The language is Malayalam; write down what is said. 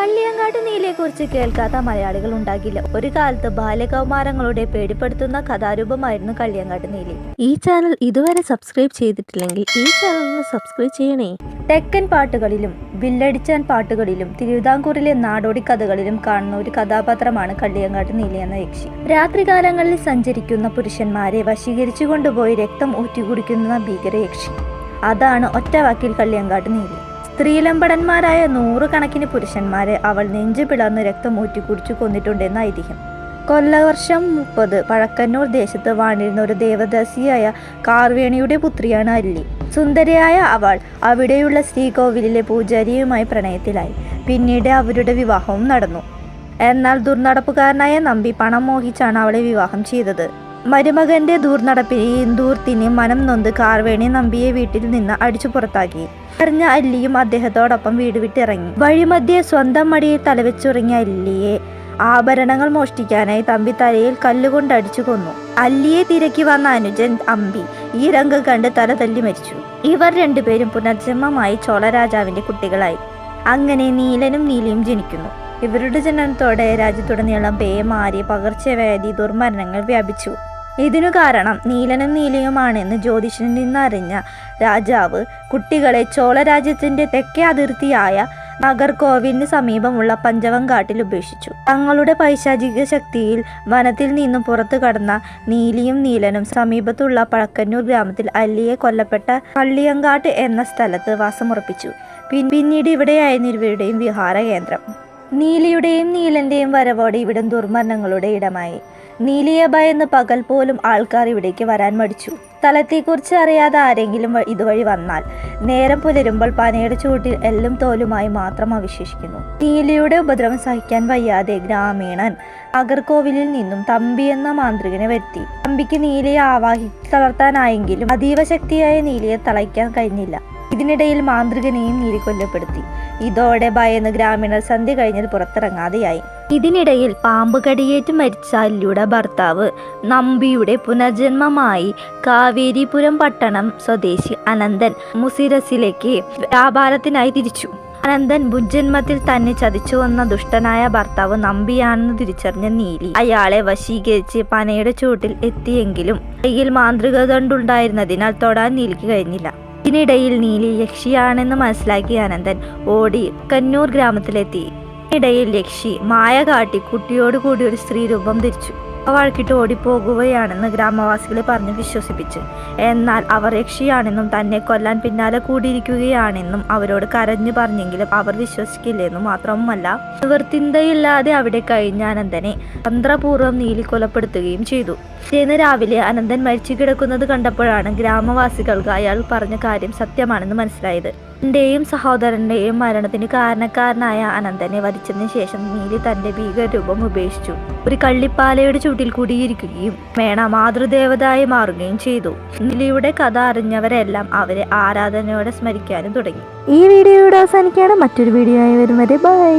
കള്ളിയങ്കാട്ട് നീലയെക്കുറിച്ച് കേൾക്കാത്ത മലയാളികൾ ഉണ്ടാകില്ല. ഒരു കാലത്ത് ബാലകൗമാരങ്ങളുടെ പേടിപ്പെടുത്തുന്ന കഥാരൂപമായിരുന്നു കള്ളിയങ്കാട്ട് നീലി. ഈ ചാനൽ ഇതുവരെ സബ്സ്ക്രൈബ് ചെയ്തിട്ടില്ലെങ്കിൽ ഈ ചാനൽ ഒന്ന് സബ്സ്ക്രൈബ് ചെയ്യണേ. തെക്കൻ പാട്ടുകളിലും വില്ലടിച്ചാൻ പാട്ടുകളിലും തിരുവിതാംകൂറിലെ നാടോടി കഥകളിലും കാണുന്ന ഒരു കഥാപാത്രമാണ് കള്ളിയങ്കാട്ട് നീലി എന്ന യക്ഷി. രാത്രികാലങ്ങളിൽ സഞ്ചരിക്കുന്ന പുരുഷന്മാരെ വശീകരിച്ചു കൊണ്ടുപോയി രക്തം ഊറ്റിക്കുടിക്കുന്ന ഭീകര യക്ഷി. അതാണ് ഒറ്റവാക്കിൽ കള്ളിയങ്കാട്ട് നീലി. സ്ത്രീലമ്പടന്മാരായ നൂറുകണക്കിന് പുരുഷന്മാരെ അവൾ നെഞ്ചു പിളർന്ന് രക്തം ഊറ്റിക്കുടിച്ചു കൊന്നിട്ടുണ്ടെന്ന് ഐതിഹ്യം കൊല്ലവർഷം മുപ്പത് പഴക്കന്നൂർ ദേശത്ത് വാണിരുന്ന ഒരു ദേവദാസിയായ കാർവേണിയുടെ പുത്രിയാണ് അല്ലി. സുന്ദരിയായ അവൾ അവിടെയുള്ള ശ്രീകോവിലിലെ പൂജാരിയുമായി പ്രണയത്തിലായി. പിന്നീട് അവരുടെ വിവാഹവും നടന്നു. എന്നാൽ ദുർനടപ്പുകാരനായ നമ്പി പണം മോഹിച്ചാണ് അവളെ വിവാഹം ചെയ്തത്. മരുമകന്റെ ദൂർനടപ്പിനെയും ഇന്ദൂർത്തിന് മനം നൊന്ത് കാർവേണി നമ്പിയെ വീട്ടിൽ നിന്ന് അടിച്ചു പുറത്താക്കി. അറിഞ്ഞ അല്ലിയും അദ്ദേഹത്തോടൊപ്പം വീട് വിട്ടിറങ്ങി. വഴിമധ്യേ സ്വന്തം മടിയിൽ തലവെച്ചുറങ്ങിയ അല്ലിയെ ആഭരണങ്ങൾ മോഷ്ടിക്കാനായി തമ്പി തലയിൽ കല്ലുകൊണ്ടടിച്ചു കൊന്നു. അല്ലിയെ തിരക്കി വന്ന അനുജൻ അമ്പി ഈ രംഗം കണ്ട് തല തല്ലി മരിച്ചു. ഇവർ രണ്ടുപേരും പുനർജന്മമായി ചോളരാജാവിന്റെ കുട്ടികളായി. അങ്ങനെ നീലനും നീലിയും ജനിക്കുന്നു. ഇവരുടെ ജനനത്തോടെ രാജ്യത്തുടനീളം പേമാരി പകർച്ചവ്യാധി ദുർമരണങ്ങൾ വ്യാപിച്ചു. ഇതിനു കാരണം നീലനും നീലയുമാണെന്ന് ജ്യോതിഷനിൽ നിന്നറിഞ്ഞ രാജാവ് കുട്ടികളെ ചോളരാജ്യത്തിന്റെ തെക്കേ അതിർത്തിയായ നഗർകോവിലിന് സമീപമുള്ള പഞ്ചവങ്കാട്ടിൽ ഉപേക്ഷിച്ചു. തങ്ങളുടെ പൈശാചിക ശക്തിയിൽ വനത്തിൽ നിന്നും പുറത്തു കടന്ന നീലിയും നീലനും സമീപത്തുള്ള പഴക്കന്നൂർ ഗ്രാമത്തിൽ അല്ലിയെ കൊല്ലപ്പെട്ട പള്ളിയങ്കാട്ട് എന്ന സ്ഥലത്ത് വാസമുറപ്പിച്ചു. പിന്നീട് ഇവിടെയായിരുന്നു ഇരുവരുടെയും വിഹാര കേന്ദ്രം നീലിയുടെയും നീലന്റെയും വരവോടെ ഇവിടം ദുർമരണങ്ങളുടെ ഇടമായി. നീലിയെ ഭയന്ന് പകൽ പോലും ആൾക്കാർ ഇവിടേക്ക് വരാൻ മടിച്ചു. സ്ഥലത്തെക്കുറിച്ച് അറിയാതെ ആരെങ്കിലും ഇതുവഴി വന്നാൽ നേരം പുലരുമ്പോൾ പനയുടെ ചൂട്ടിൽ എല്ലും തോലുമായി മാത്രം അവശേഷിക്കുന്നു. നീലിയുടെ ഉപദ്രവം സഹിക്കാൻ വയ്യാതെ ഗ്രാമീണൻ അഗർകോവിലിൽ നിന്നും തമ്പി എന്ന മാന്ത്രികനെ വരുത്തി. തമ്പിക്ക് നീലിയെ ആവാഹി തളർത്താനായെങ്കിലും അതീവ ശക്തിയായ നീലിയെ തളയ്ക്കാൻ കഴിഞ്ഞില്ല. ഇതിനിടയിൽ മാന്ത്രികനെയും നീലി കൊല്ലപ്പെടുത്തി ഇതോടെ ഭയന്ന് ഗ്രാമീണർ സന്ധ്യ കഴിഞ്ഞാൽ പുറത്തിറങ്ങാതെയായി. ഇതിനിടയിൽ പാമ്പ് കടിയേറ്റ് മരിച്ച അല്ലിയുടെ ഭർത്താവ് നമ്പിയുടെ പുനർജന്മമായി കാവേരിപുരം പട്ടണം സ്വദേശി അനന്തൻ മുസിരസിലേക്ക് വ്യാപാരത്തിനായി തിരിച്ചു. അനന്തൻ മുൻജന്മത്തിൽ തന്നെ ചതിച്ചു വന്ന ദുഷ്ടനായ ഭർത്താവ് നമ്പിയാണെന്ന് തിരിച്ചറിഞ്ഞ നീലി അയാളെ വശീകരിച്ച് പനയുടെ ചൂട്ടിൽ എത്തിയെങ്കിലും കയ്യിൽ മാന്ത്രിക ദണ്ടുണ്ടായിരുന്നതിനാൽ തൊടാൻ നീലിക്ക് കഴിഞ്ഞില്ല. ഇതിനിടയിൽ നീലി യക്ഷിയാണെന്ന് മനസ്സിലാക്കിയ അനന്തൻ ഓടി കന്നൂർ ഗ്രാമത്തിലെത്തി. ഇടയിൽ യക്ഷി മായ കാട്ടി കുട്ടിയോടുകൂടി ഒരു സ്ത്രീ രൂപം ധരിച്ചു. വഴക്കിട്ട് ഓടിപ്പോകുകയാണെന്ന് ഗ്രാമവാസികളെ പറഞ്ഞ് വിശ്വസിപ്പിച്ചു. എന്നാൽ അവർ രക്ഷിയാണെന്നും തന്നെ കൊല്ലാൻ പിന്നാലെ കൂടിയിരിക്കുകയാണെന്നും അവരോട് കരഞ്ഞു പറഞ്ഞെങ്കിലും അവർ വിശ്വസിക്കില്ലെന്നും മാത്രവുമല്ല നിവർത്തിന്തയില്ലാതെ അവിടെ കഴിഞ്ഞ അനന്തനെ തന്ത്രപൂർവം നീലി കൊലപ്പെടുത്തുകയും ചെയ്തു. പിറ്റേന്ന് രാവിലെ അനന്തൻ മരിച്ചു കിടക്കുന്നത് കണ്ടപ്പോഴാണ് ഗ്രാമവാസികൾക്ക് അയാൾ പറഞ്ഞ കാര്യം സത്യമാണെന്ന് മനസ്സിലായത്. എന്റെയും സഹോദരന്റെയും മരണത്തിന് കാരണക്കാരനായ അനന്തനെ വധിച്ചതിന് ശേഷം നീലി തന്റെ ഭീകരരൂപം ഉപേക്ഷിച്ചു. ഒരു കള്ളിപ്പാലയുടെ ചുട്ടിൽ കൂടിയിരിക്കുകയും മേണ മാതൃദേവതയായി മാറുകയും ചെയ്തു. നീലിയുടെ കഥ അറിഞ്ഞവരെല്ലാം അവരെ ആരാധനയോടെ സ്മരിക്കാനും തുടങ്ങി. ഈ വീഡിയോയുടെ അവസാനിക്കാണ് മറ്റൊരു വീഡിയോ ആയി വരും വരെ ബൈ.